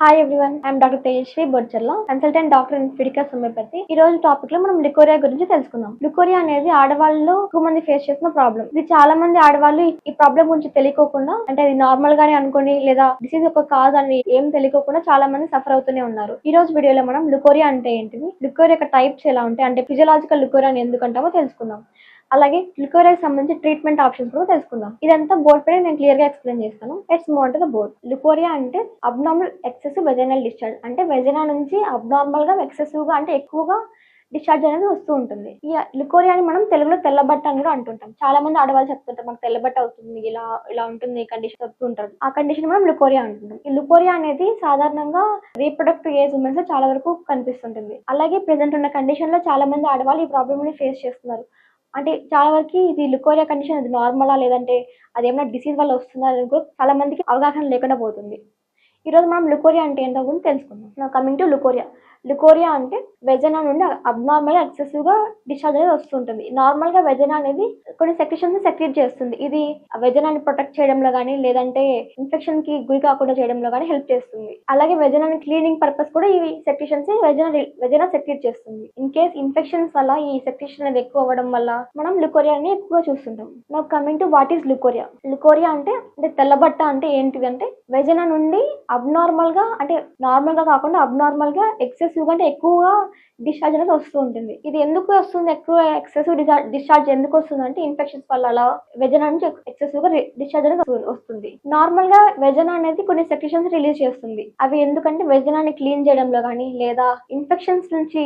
Hi everyone I'm doctor Tejashri Bodcharla consultant doctor in Fiticus homeopathy ఈ రోజు టాపిక్లో మనం లికోరియా గురించి తెలుసుకుందాం. లికోరియా అనేది ఆడవాళ్ళు ఎక్కువ మంది ఫేస్ చేస్తున్న ప్రాబ్లం ఇది చాలా మంది ఆడవాళ్ళు ఈ ప్రాబ్లం గురించి తెలియకోకుండా అంటే అది నార్మల్ గానే అనుకోని లేదా డిసీజ్ ఒక కాజ్ అని ఏం తెలియకోకుండా చాలా మంది సఫర్ అవుతూనే ఉన్నారు. ఈ రోజు వీడియోలో మనం లుకోరియా అంటే ఏంటిది? లుకోరియా యొక్క టైప్స్ ఎలా ఉంటాయి? అంటే ఫిజియలాజికల్ లుకోరియా అని ఎందుకంటామో తెలుసుకుందాం. అలాగే లుకోరియాకి సంబంధించి ట్రీట్మెంట్ ఆప్షన్స్ కూడా తెలుసుకుందాం. ఇదంతా బోర్డ్ పైన నేను క్లియర్గా ఎక్స్ప్లెయిన్ చేస్తాను. It's more to the board leucorrhoea అంటే అబ్నార్మల్ ఎక్సెసివ్ వెజనల్ డిశ్చార్జ్ అంటే వెజనా నుంచి అబ్నార్మల్గా ఎక్సెసివ్గా అంటే ఎక్కువగా డిశ్చార్జ్ అనేది వస్తూ ఉంటుంది. ఈ లుకోరియాని మనం తెలుగులో తెల్లబట్ట అని కూడా అంటుంటాం. చాలా మంది ఆడవాళ్ళు చెప్తుంటారు మాకు తెల్లబట్ట అవుతుంది ఇలా ఇలా ఉంటుంది ఈ కండిషన్ చెప్తూ ఉంటారు. ఆ కండిషన్ మనం లుకోరియా అంటుంటాం. ఈ లుకోరియా అనేది సాధారణంగా రీప్రొడక్టివ్ ఏజ్ ఉమెన్స్లో చాలా వరకు కనిపిస్తుంటుంది. అలాగే ప్రెసెంట్ ఉన్న కండిషన్లో చాలా మంది ఆడవాళ్ళు ఈ ప్రాబ్లమ్ని ఫేస్ చేస్తున్నారు. అంటే చాలా వరకు ఇది లుకోరియా కండిషన్ అది నార్మలా లేదంటే అది ఏమైనా డిసీజ్ వల్ల వస్తుందా అని కూడా చాలా మందికి అవగాహన లేకుండా పోతుంది. ఈరోజు మనం లుకోరియా అంటే ఏంటో కూడా తెలుసుకుందాం. Coming to leucorrhoea. లుకోరియా అంటే వెజనా నుండి అబ్నార్మల్ ఎక్సెసివ్గా డిశ్చార్జ్ అనేది వస్తుంటుంది. నార్మల్గా వెజనా అనేది కొన్ని సెక్రెషన్స్ సెక్రెట్ చేస్తుంది. ఇది వెజనాన్ని ప్రొటెక్ట్ చేయడంలో కానీ లేదంటే ఇన్ఫెక్షన్కి గురి కాకుండా చేయడంలో కానీ హెల్ప్ చేస్తుంది. అలాగే వెజనాన్ని క్లీనింగ్ పర్పస్ కూడా ఈ సెక్రెషన్స్ వెజనా వెజనా సెక్రెట్ చేస్తుంది. ఇన్ కేస్ ఇన్ఫెక్షన్స్ వల్ల ఈ సెక్రెషన్ అనేది ఎక్కువ అవ్వడం వల్ల మనం లుకోరియాని ఎక్కువగా చూస్తుంటాం. నా coming to what is leucorrhoea? Leucorrhoea అంటే అంటే తెల్లబట్ట అంటే ఏంటిది అంటే వెజనా నుండి అబ్నార్మల్గా అంటే నార్మల్గా కాకుండా అబ్నార్మల్గా ఎక్సెసివ్ అంటే ఎక్కువగా డిశ్చార్జ్ అనేది వస్తూ ఉంటుంది. ఇది ఎందుకు వస్తుంది? ఎక్కువ ఎక్సెసివ్ డిశ్చార్జ్ ఎందుకు వస్తుంది అంటే ఇన్ఫెక్షన్స్ వల్ల అలా వెజన్ నుంచి ఎక్సెసివ్గా డిశ్చార్జ్ అనేది వస్తుంది. నార్మల్గా అనేది కొన్ని సెక్రెషన్స్ రిలీజ్ చేస్తుంది. అవి ఎందుకంటే వెజనాన్ని క్లీన్ చేయడంలో కానీ లేదా ఇన్ఫెక్షన్స్ నుంచి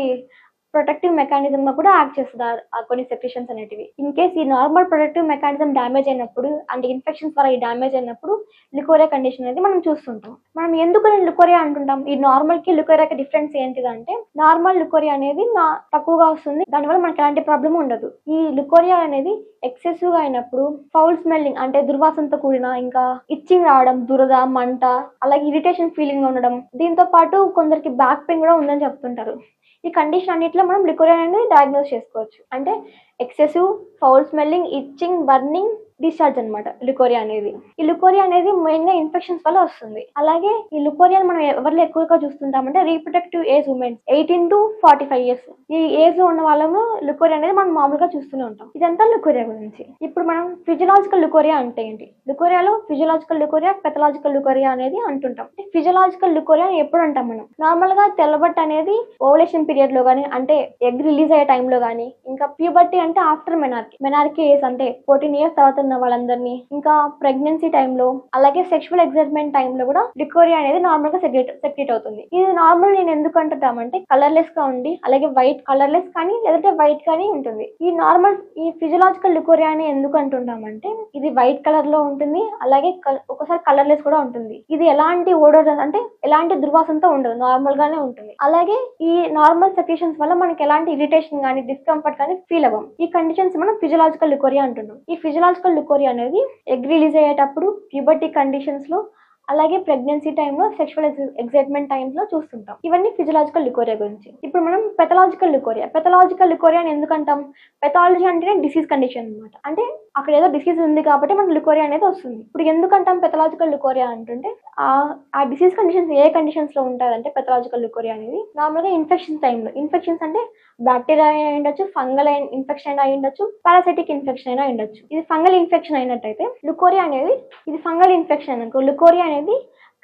ప్రొటెక్టివ్ మెకానిజం గా కూడా యాక్ట్ చేస్తుంది. ఆ- కొన్ని సెక్రిషన్స్ అనేటివి. ఇన్ కేస్ ఈ నార్మల్ ప్రొటెక్టివ్ మెకానిజం డ్యామేజ్ అయినప్పుడు అండ్ ఇన్ఫెక్షన్స్ ద్వారా ఈ డ్యామేజ్ అయినప్పుడు లికోరియా కండిషన్ అనేది మనం చూస్తుంటాం. మనం ఎందుకు లికోరియా అంటుంటాం? ఈ నార్మల్కి లికోరియాకి డిఫరెన్స్ ఏంటిది అంటే నార్మల్ లికోరియా అనేది తక్కువగా వస్తుంది. దానివల్ల మనకి ఎలాంటి ప్రాబ్లం ఉండదు. ఈ లికోరియా అనేది ఎక్సెసివ్గా అయినప్పుడు ఫౌల్ స్మెల్లింగ్ అంటే దుర్వాసనతో కూడిన ఇంకా ఇచ్చింగ్ రావడం దురద మంట అలాగే ఇరిటేషన్ ఫీలింగ్ ఉండడం దీంతో పాటు కొందరికి బ్యాక్ పెయిన్ కూడా ఉందని చెప్తుంటారు. ఈ కండిషన్ అన్నిట్లో మనం లికోరియా అనేది డయాగ్నోస్ చేసుకోవచ్చు. అంటే excessive foul smelling itching burning discharge అన్నమాట లుకోరియా అనేది. ఈ లుకోరియా అనేది మెయిన్గా ఇన్ఫెక్షన్స్ వల్ల వస్తుంది. అలాగే ఈ లుకోరియా మనం ఎవరిలో ఎక్కువగా చూస్తుంటామంటే reproductive age women's eighteen to forty five years ఈ ఏజ్లో ఉన్న వాళ్ళము లుకోరియా అనేది మనం మామూలుగా చూస్తూనే ఉంటాం. ఇదంతా లుకోరియా గురించి. ఇప్పుడు మనం ఫిజియలాజికల్ లుకోరియా అంటే ఏంటి? లుకోరియాలో ఫిజియలాజికల్ లుకోరియా పెథలాజికల్ లుకోరియా అనేది అంటుంటాం. ఫిజియలాజికల్ లుకోరియా ఎప్పుడు అంటాం మనం? నార్మల్గా తెల్లబట్ట అనేది ఓవలేషన్ పీరియడ్లో కానీ అంటే ఎగ్ రిలీజ్ అయ్యే టైంలో కానీ ఇంకా ప్యూబర్టీ అంటే ఆఫ్టర్ మెనార్కి మెనార్కి ఏజ్ అంటే ఫోర్టీన్ ఇయర్స్ తర్వాత ఉన్న వాళ్ళందరినీ. ఇంకా ప్రెగ్నెన్సీ టైంలో అలాగే సెక్షువల్ ఎగ్జైట్మెంట్ టైంలో కూడా లికోరియా అనేది నార్మల్గా సెక్రెట్ సెక్రెట్ అవుతుంది. ఇది నార్మల్ నేను ఎందుకు అంటున్నామంటే కలర్లెస్గా ఉండి అలాగే వైట్ కలర్లెస్ కానీ లేదంటే వైట్ కానీ ఉంటుంది. ఈ నార్మల్ ఈ ఫిజియలాజికల్ లికోరియా అని ఎందుకు అంటున్నామంటే ఇది వైట్ కలర్లో ఉంటుంది అలాగే ఒకసారి కలర్లెస్ కూడా ఉంటుంది. ఇది ఎలాంటి ఓడర్ అంటే ఎలాంటి దుర్వాసనతో ఉండదు నార్మల్ గానే ఉంటుంది. అలాగే ఈ నార్మల్ సెక్రేషన్స్ వల్ల మనకి ఎలాంటి ఇరిటేషన్ కానీ డిస్కంఫర్ట్ కానీ ఫీల్ అవ్వం. ఈ కండిషన్స్ మనం ఫిజియలాజికల్ లికోరియా అంటున్నాం. ఈ ఫిజియలాజికల్ లికోరియా అనేది ఎగ్ రిలీజ్ అయ్యేటప్పుడు ప్యూబర్టీ కండిషన్స్లో అలాగే ప్రెగ్నెన్సీ టైంలో సెక్షువల్ ఎగ్జైట్మెంట్ టైంలో లో చూస్తుంటాం. ఇవన్నీ ఫిజియలాజికల్ లికోరియా గురించి. ఇప్పుడు మనం పెథలాజికల్ లికోరియా పెథలాజికల్ లికోరియా అని ఎందుకంటాం? పెథాలజీ అంటేనే డిసీజ్ కండిషన్ అనమాట అంటే అక్కడ ఏదో డిసీజ్ ఉంది కాబట్టి మనకు లుకోరియా అనేది వస్తుంది. ఇప్పుడు ఎందుకంటాం పెథలాజికల్ లుకోరియా అంటుంటే ఆ డిసీజ్ కండిషన్స్ ఏ కండిషన్స్లో ఉంటుందంటే పెథలాజికల్ లుకోరియా అనేది. నార్మల్గా ఇన్ఫెక్షన్ టైంలో ఇన్ఫెక్షన్స్ అంటే బ్యాక్టీరియా అయి ఉండొచ్చు ఫంగల్ ఇన్ఫెక్షన్ అయినా అయి ఉండొచ్చు పారాసైటిక్ ఇన్ఫెక్షన్ అయినా ఉండొచ్చు. ఇది ఫంగల్ ఇన్ఫెక్షన్ అయినట్టయితే లుకోరియా అనేది ఇది ఫంగల్ ఇన్ఫెక్షన్ అనుకో లుకోరియా అనేది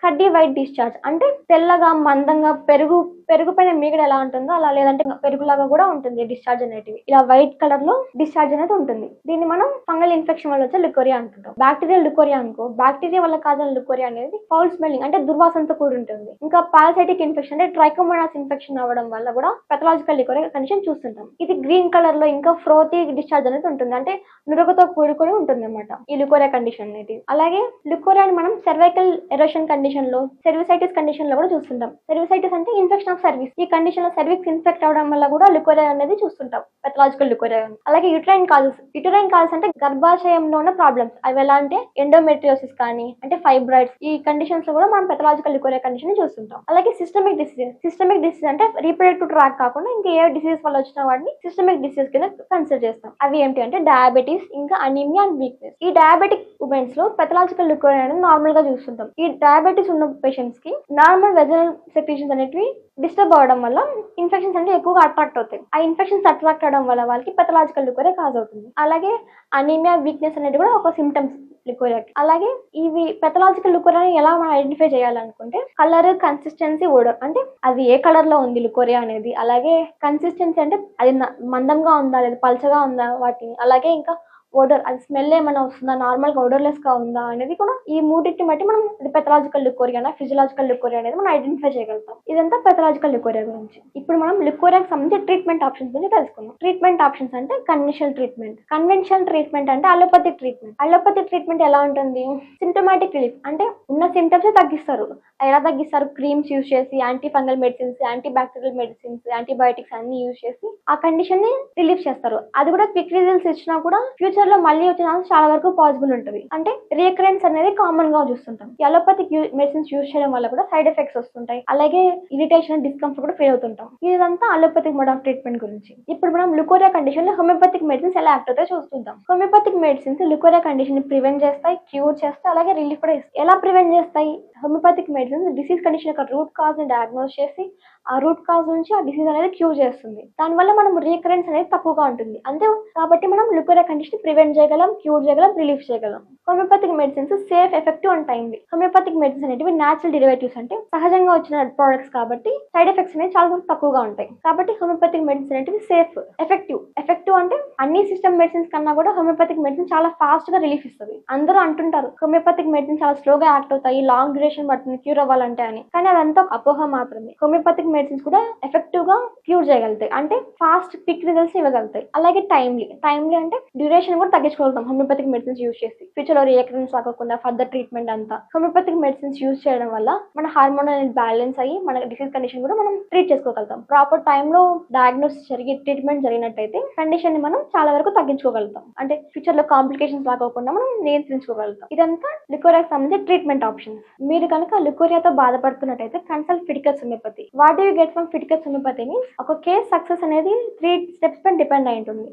కడ్డీ వైట్ డిశ్చార్జ్ అంటే తెల్లగా మందంగా పెరుగు పెరుగు పైన మీగడ ఎలా ఉంటుందో అలా లేదంటే పెరుగులాగా కూడా ఉంటుంది డిశ్చార్జ్ అనేటివి. ఇలా వైట్ కలర్లో డిశ్చార్జ్ అనేది ఉంటుంది. దీన్ని మనం ఫంగల్ ఇన్ఫెక్షన్ వల్ల వచ్చే లుకోరియా అంటుంటాం. బ్యాక్టీరియల్ లుకోరియా అనుకో. బ్యాక్టీరియా వల్ల కాదని లుకోరియా అనేది ఫౌల్ స్మెల్లింగ్ అంటే దుర్వాసనతో కూడి ఉంటుంది. ఇంకా పారాసైటిక్ ఇన్ఫెక్షన్ అంటే ట్రైకోమోనాస్ ఇన్ఫెక్షన్ అవ్వడం వల్ల కూడా పెథలాజికల్ లికోరియా కండిషన్ చూస్తుంటాం. ఇది గ్రీన్ కలర్లో ఇంకా ఫ్రోతి డిశ్చార్జ్ అనేది ఉంటుంది. అంటే నురగతో కూడుకొని ఉంటుంది అనమాట ఈ లుకోరియా కండిషన్ అనేది. అలాగే లుకోరియాని మనం సెర్వైకల్ ఎరోషన్ కండిషన్లో సెర్విసైటిస్ కండిషన్లో కూడా చూస్తుంటాం. సెర్విసైటిస్ అంటే ఇన్ఫెక్షన్ ఆఫ్ సర్వీస్ ఈ కండిషన్లో సర్వీస్ ఇన్ఫెక్ట్ అవడం వల్ల కూడా లికోరియా అనేది చూస్తుంటాం పెథలాజికల్ లికోరియా. అలాగే యుట్రైన్ కాజెస్ యుటరైన్ కాజెస్ అంటే గర్భాశయంలో ఉన్న ప్రాబ్లమ్స్ అవి ఎలా అంటే ఎండోమెట్రియోసిస్ కానీ అంటే ఫైబ్రాయిడ్స్ ఈ కండిషన్స్లో కూడా మనం పెథలాజికల్ లికోరియా కండిషన్ చూస్తుంటాం. అలాగే సిస్టమిక్ డిసీజ్ సిస్టమిక్ డిసీజ్ అంటే రీప్రొడక్టివ్ ట్రాక్ కాకుండా ఇంకా ఏ డిసీజ్ వల్ల వచ్చిన వాటిని సిస్టమిక్ డిసీజ్ కింద కన్సిడర్ చేస్తాం. అవి ఏంటి అంటే డయాబెటీస్ ఇంకా అనీమియా అండ్ వీక్నెస్ ఈ డయాబెటిక్ ఉమెన్స్లో పెథలాజికల్ లికోరియా అనేది నార్మల్గా చూస్తుంటాం. ఈ డయాబెటీస్ ఉన్న పేషెంట్స్కి నార్మల్ వెజనల్ సెక్రీషన్స్ అనేటివి డిస్టర్బ్ అవడం వల్ల ఇన్ఫెక్షన్స్ అంటే ఎక్కువగా అట్రాక్ట్ అవుతాయి ఆ ఇన్ఫెక్షన్స్ అట్రాక్ట్ అవడం వల్ల వాళ్ళకి పెథలాజికల్ లికోరియా కాజ్ అవుతుంది. అలాగే అనీమియా వీక్నెస్ అనేది కూడా ఒక సిమ్టమ్స్ లికోరియాకి అలాగే ఇవి పెథలాజికల్ లికోరియాని ఎలా మనం ఐడెంటిఫై చేయాలనుకుంటే కలర్ కన్సిస్టెన్సీ ఓడర్ అంటే అది ఏ కలర్లో ఉంది లికోరియా అనేది. అలాగే కన్సిస్టెన్సీ అంటే అది న- మందంగా ఉందా లేదా పల్చగా ఉందా వాటిని. అలాగే ఇంకా ఓడర్ అది స్మెల్ ఏమైనా వస్తుందా? నార్మల్గా ఓడర్లెస్గా ఉందా అనేది కూడా ఈ మూడింటిని బట్టి మనం ఇది పెథలాజికల్ లికోరియా ఫిజియలాజికల్ లికోరియా అనేది మనం ఐడెంటిఫై చేయగలుగుతాం. ఇదంతా పెథలాజికల్ లికోరియా గురించి. ఇప్పుడు మనం లిక్వరియాకి సంబంధించి ట్రీట్మెంట్ ఆప్షన్స్ గురించి తెలుసుకుందాం. ట్రీట్మెంట్ ఆప్షన్స్ అంటే కన్వెన్షనల్ ట్రీట్మెంట్ కన్వెన్షనల్ ట్రీట్మెంట్ అంటే అలోపతిక్ ట్రీట్మెంట్ అలోపతిక్ ట్రీట్మెంట్ ఎలా ఉంటుంది? సిమ్టమాటిక్ రిలీఫ్ అంటే ఉన్న సిమ్టమ్స్ తగ్గిస్తారు. ఎలా తగ్గిస్తారు? క్రీమ్స్ యూస్ చేసి anti fungal medicines anti bacterial medicines antibiotics అన్ని యూస్ చేసి ఆ కండిషన్ని రిలీఫ్ చేస్తారు. అది కూడా క్విక్ రిజల్ట్స్ ఇచ్చినా కూడా ఫ్యూచర్ లో మళ్ళీ వచ్చే ఛాన్స్ చాలా వరకు పాసిబుల్ ఉంటుంది. అంటే రీకరెన్స్ అనేది కామన్గా చూస్తుంటాం. అలోపతిక్ మెడిసిన్స్ యూజ్ చేయడం వల్ల కూడా సైడ్ ఎఫెక్ట్స్ వస్తుంటాయి. అలాగే ఇరిటేషన్ డిస్కంఫర్ట్ కూడా ఫీల్ అవుతుంటాం. ఇదంతా అలోపతిక్ మోడ్ ఆఫ్ ట్రీట్మెంట్ గురించి. ఇప్పుడు మనం లుకోరియా కండిషన్లో హోమియోపతిక్ మెడిసిన్స్ ఎలా యాక్ట్ అవుతాయో చూస్తుంటాం. హోమియోపతిక్ మెడిసిన్స్ లుకోరియా కండిషన్ని ప్రివెంట్ చేస్తాయి క్యూర్ చేస్తాయి అలాగే రిలీఫ్ కూడా ఇస్తాయి. ఎలా ప్రివెంట్ చేస్తాయి? హోమియోపతిక్ మెడిసిన్స్ డిసీజ్ కండిషన్ యొక్క రూట్ కాజ్ని డయాగ్నోస్ చేసి ఆ రూట్ కాజ్ నుంచి ఆ డిసీజ్ అనేది క్యూర్ చేస్తుంది. దానివల్ల మనం రీకరెన్స్ అనేది తక్కువగా ఉంటుంది. అంతే కాబట్టి మనం లుకోరియా కండిషన్ ప్రివెంట్ చేయగలం క్యూర్ చేయగలం రిలీఫ్ చేయగలం. Homeopathic medicines safe effective and timely homeopathic medicines అనేవి న్యాచురల్ డెరివేటివ్స్ అంటే సహజంగా వచ్చిన ప్రోడక్ట్స్ కాబట్టి సైడ్ ఎఫెక్ట్స్ అనేవి చాలా తక్కువగా ఉంటాయి. కాబట్టి హోమియోపతిక్ మెడిసిన్స్ అనేవి సేఫ్ ఎఫెక్టివ్ ఎఫెక్టివ్ అంటే అన్ని సిస్టమ్ మెడిసిన్స్ కన్నా కూడా హోమియోపతిక్ మెడిసిన్ చాలా ఫాస్ట్గా రిలీఫ్ ఇస్తుంది. అందరూ అంటుంటారు హోమియోపతిక్ మెడిసిన్ చాలా స్లోగా యాక్ట్ అవుతాయి లాంగ్ డ్యూరేషన్ పడుతుంది క్యూర్ అవ్వాలంటే అని. కానీ అదంతా అపోహ మాత్రమే. హోమియోపతిక్ మెడిసిన్స్ కూడా ఎఫెక్టివ్గా క్యూర్ చేయగలుగుతాయి. అంటే ఫాస్ట్ క్విక్ రిజల్ట్స్ ఇవ్వగలుగుతాయి. అలాగే టైమ్లీ టైమ్లీ అంటే డ్యూరేషన్ కూడా తగ్గించుకోగలుగుతాం. హోమియోపతిక్ మెడిసిన్స్ యూస్ చేసి ఫ్యూచర్లో రియాక్రెన్స్ రాకుండా ఫర్దర్ ట్రీట్మెంట్ అంతా. హోమియోపతిక్ మెడిసిన్స్ యూస్ చేయడం వల్ల మన హార్మోన్ అనేది బ్యాలెన్స్ అయ్యి మన డిసీజ్ కండిషన్ కూడా మనం ట్రీట్ చేసుకోగలుగుతాం. ప్రాపర్ టైంలో డయాగ్నోస్ జరిగి ట్రీట్మెంట్ జరిగినట్టయితే కండిషన్ని మనం చాలా వరకు తగ్గించుకోగలుగుతాం. అంటే ఫ్యూచర్లో కాంప్లికేషన్స్ రాకోకుండా మనం నియంత్రించుకోగలుగుతాం. ఇదంతా లికోరియాకి సంబంధించి ట్రీట్మెంట్ ఆప్షన్స్ మీరు కనుక లికోరియాతో బాధపడుతున్నట్టయితే consult Fiticus homeopathy what you get from Fiticus homeopathy means ఒక కేస్ సక్సెస్ అనేది త్రీ స్టెప్స్ పైన డిపెండ్ అయి ఉంటుంది.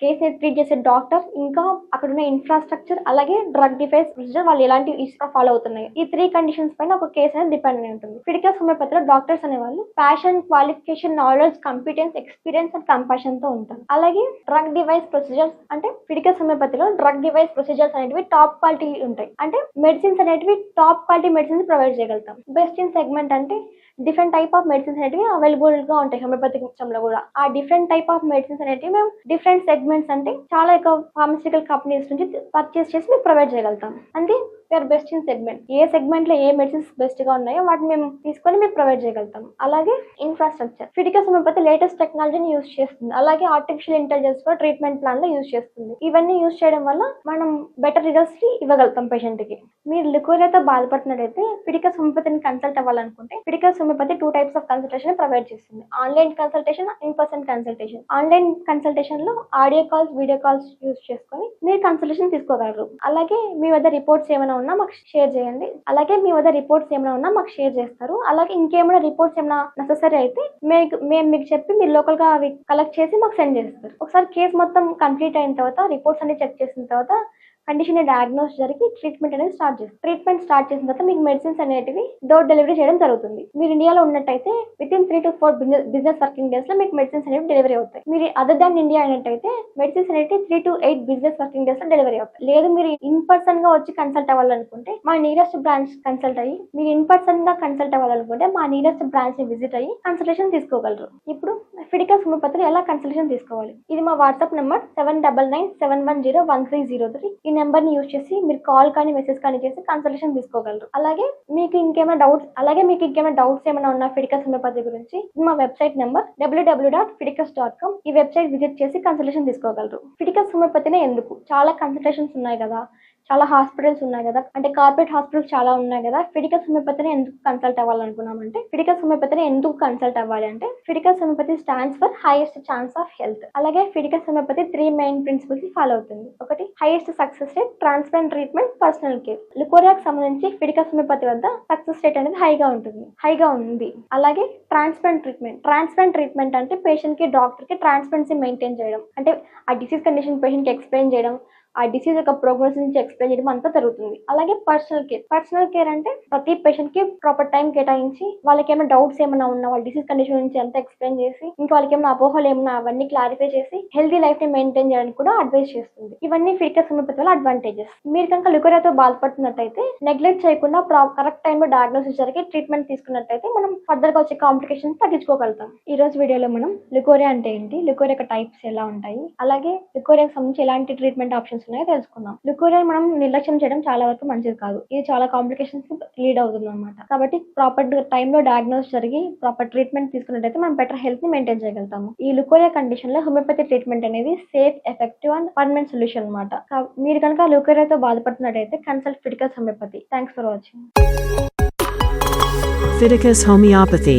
కేసుని ట్రీట్ చేసే డాక్టర్స్ ఇంకా అక్కడ ఉన్న ఇన్ఫ్రాస్ట్రక్చర్ అలాగే డ్రగ్ డిఫైస్ ప్రొసీజర్ వాళ్ళు ఎలాంటి ఫాలో అవుతున్నాయి. ఈ త్రీ కండిషన్స్ పైన ఒక కేసు అనేది డిపెండ్ అయి ఉంటుంది. క్రిటికల్ హోమియోపతిలో డాక్టర్స్ అనేవాళ్ళు passion qualification knowledge competence experience and కంపాషన్తో ఉంటారు. అలాగే డ్రగ్ డివైస్ ప్రొసీజర్స్ అంటే క్రిటికల్ హోమియోపతిలో డ్రగ్ డివైస్ ప్రొసీజర్స్ అనేటివి టాప్ క్వాలిటీ ఉంటాయి. అంటే మెడిసిన్స్ అనేటివి టాప్ క్వాలిటీ మెడిసిన్స్ ప్రొవైడ్ చేయగలుగుతాం. బెస్ట్ ఇన్ సెగ్మెంట్ అంటే డిఫరెంట్ టైప్ ఆఫ్ మెడిసిన్స్ అనేటివి అవైలబుల్గా ఉంటాయి హోమియోపతిక్ సిస్టమ్ కూడా. ఆ డిఫరెంట్ టైప్ ఆఫ్ మెడిసిన్స్ అనేటివి మేము డిఫరెంట్ సెగ్మెంట్స్ అంటే చాలా ఎక్కువ ఫార్మసిటికల్ కంపెనీస్ నుంచి పర్చేస్ చేసి మేము ప్రొవైడ్ చేయగలుగుతాం. అంటే ఆర్ బెస్ట్ ఇన్ సెగ్మెంట్ ఏ సెగ్మెంట్లో ఏ మెడిసిన్స్ బెస్ట్గా ఉన్నాయో వాటిని మేము తీసుకొని మీకు ప్రొవైడ్ చేయగలుగుతాం. అలాగే ఇన్ఫ్రాస్ట్రక్చర్ ఫిటికల్ హోమియోపతి లేటెస్ట్ టెక్నాలజీని యూస్ చేస్తుంది. అలాగే ఆర్టిఫిషియల్ ఇంటెలిజెన్స్ కూడా ట్రీట్మెంట్ ప్లాన్లో యూస్ చేస్తుంది. ఇవన్నీ యూస్ చేయడం వల్ల మనం బెటర్ రిజల్ట్స్ ఇవ్వగలుగుతాం పేషెంట్కి. మీరు లికోరియాతో బాధపడుతున్నట్టయితే ఫిడికస్ హోమియోపతిని కన్సల్ట్ అవ్వాలనుకుంటే Fiticus homeopathy two types of consultation provide చేస్తుంది. Online consultation in person consultation online కన్సల్టేషన్లో audio calls video calls use చేసుకొని మీరు కన్సల్టేషన్ తీసుకోగలరు. అలాగే మీ వద్ద రిపోర్ట్స్ ఏమైనా ఉన్నా మాకు షేర్ చేయండి. అలాగే మీ వద్ద రిపోర్ట్స్ ఏమైనా ఉన్నా మాకు షేర్ చేస్తారు. అలాగే ఇంకేమైనా రిపోర్ట్స్ ఏమైనా నెససరీ అయితే మీకు మేము మీకు చెప్పి మీరు లోకల్గా అవి కలెక్ట్ చేసి మాకు సెండ్ చేస్తారు. ఒకసారి కేసు మొత్తం కంప్లీట్ అయిన తర్వాత రిపోర్ట్స్ అన్ని చెక్ చేసిన తర్వాత కండిషన్ డయాగ్నోస్ జరిగి ట్రీట్మెంట్ అనేది స్టార్ట్ చేస్తారు ట్రీట్మెంట్ స్టార్ట్ చేసిన తర్వాత మీకు మెడిసిన్స్ అనేటివి డోర్ డెలివరీ చేయడం జరుగుతుంది. మీరు ఇండియాలో ఉన్నట్టయితే within three to four business working డేస్లో మీకు మెడిసిన్స్ అనేవి డెలివరీ అవుతాయి. మీరు అదర్ దాన్ ఇండియా అయినట్టయితే మెడిసిన్స్ అనేవి three to eight business working డేస్లో డెలివరీ అవుతాయి. లేదు మీరు ఇన్ పర్సన్గా వచ్చి కన్సల్ట్ అవ్వాలనుకుంటే మా నియరెస్ట్ బ్రాంచ్ కన్సల్ట్ అయ్యి మీరు ఇన్ పర్సన్గా కన్సల్ట్ అవ్వాలనుకుంటే మా నియరెస్ట్ బ్రాంచ్ని విజిట్ అయ్యి కన్సల్టేషన్ తీసుకోగలరు. ఇప్పుడు ఫిడికల్ హోమియోపతిలో ఎలా కన్సల్టేషన్ తీసుకోవాలి? ఇది మా WhatsApp number seven double nine seven one zero one three zero three ఈ నెంబర్ని చేసి మీరు కాల్ కానీ మెసేజ్ కానీ చేసి కన్సల్టేషన్ తీసుకోగలరు. అలాగే మీకు ఇంకేమైనా డౌట్స్ అలాగే మీకు ఇంకేమైనా డౌట్స్ ఏమైనా ఉన్నా ఫిడికస్ హోమియోపతి గురించి మా website number WW dot Fiticus dot com ఈ వెబ్సైట్ విజిట్ చేసి కన్సల్టేషన్ తీసుకోగలరు. ఫిడికస్ హోమియోపతినే ఎందుకు? చాలా కన్సల్టేషన్స్ ఉన్నాయి కదా. చాలా హాస్పిటల్స్ ఉన్నాయి కదా. అంటే కార్పొరేట్ హాస్పిటల్స్ చాలా ఉన్నాయి కదా. ఫిడికల్ హోమియోపతిని ఎందుకు కన్సల్ట్ అవ్వాలనుకున్నామంటే ఫిడికల్ హోమియోపతిని ఎందుకు కన్సల్ట్ అవ్వాలి అంటే Fiticus homeopathy stands for highest chance of health అలాగే Fiticus homeopathy three main principles follow అవుతుంది. ఒకటి highest success rate transplant treatment personal care లుకోరియాకి సంబంధించి ఫిడికల్ హోమియోపతి వద్ద సక్సెస్ రేట్ అనేది హైగా ఉంటుంది. హైగా ఉంది. అలాగే ట్రాన్స్ప్లాంట్ ట్రీట్మెంట్ ట్రాన్స్ప్లాంట్ ట్రీట్మెంట్ అంటే పేషెంట్కి డాక్టర్కి ట్రాన్స్పరెన్సీ మెయింటైన్ చేయడం. అంటే ఆ డిసీజ్ కండిషన్ పేషెంట్కి ఎక్స్ప్లెయిన్ చేయడం. ఆ డిసీజ్ యొక్క ప్రోగ్రెస్ నుంచి ఎక్స్ప్లెయిన్ చేయడం అంతా జరుగుతుంది. అలాగే పర్సనల్ కేర్ పర్సనల్ కేర్ అంటే ప్రతి పేషెంట్కి ప్రాపర్ టైం కేటాయించి వాళ్ళకి ఏమైనా డౌట్స్ ఏమైనా ఉన్నా వాళ్ళ డిసీజ్ కండిషన్ నుంచి అంతా ఎక్స్ప్లెయిన్ చేసి ఇంకా వాళ్ళకి ఏమైనా అపోహలు ఏమైనా అవన్నీ క్లారిఫై చేసి హెల్తీ లైఫ్ని మెయింటైన్ చేయడానికి కూడా అడ్వైస్ చేస్తుంది. ఇవన్నీ ఫిట్నెస్ హోమియోపతి వల్ల అడ్వాంటేజెస్ మీరు కనుక లుకోరియాతో బాధపడుతున్నట్టయితే నెగ్లెక్ట్ చేయకుండా కరెక్ట్ టైంలో డయాగ్నోసిస్ జరిగి ట్రీట్మెంట్ తీసుకున్నట్టయితే మనం ఫర్దర్గా వచ్చే కాంప్లికేషన్స్ తగ్గించుకోగలుగుతాం. ఈ రోజు వీడియోలో మనం లుకోరియా అంటే ఏంటి? లుకోరియా టైప్స్ ఎలా ఉంటాయి? అలాగే లుకోరియాకి సంబంధించి ఎలాంటి ట్రీట్మెంట్ ఆప్షన్స్ ఉన్నాయో తెలుసుకుందాం. లుకోరియా మనం నిర్లక్ష్యం చేయడం చాలా వరకు మంచిది కాదు. ఇది చాలా కాంప్లికేషన్స్ లీడ్ అవుతుంది అనమాట కాబట్టి ప్రాపర్ టైంలో డయాగ్నోస్ జరిగి ప్రాపర్ ట్రీట్మెంట్ తీసుకున్నట్టయితే మనం బెటర్ హెల్త్ని మెయింటైన్ చేయగలుగుతాము. ఈ లుకోరియా కండిషన్లో హోమియోపతి ట్రీట్మెంట్ అనేది safe effective and permanent solution అనమాట మీరు కనుక లుకోరియాతో బాధపడుతున్నట్టయితే consult Fiticus homeopathy. Thanks for watching. Fiticus Homeopathy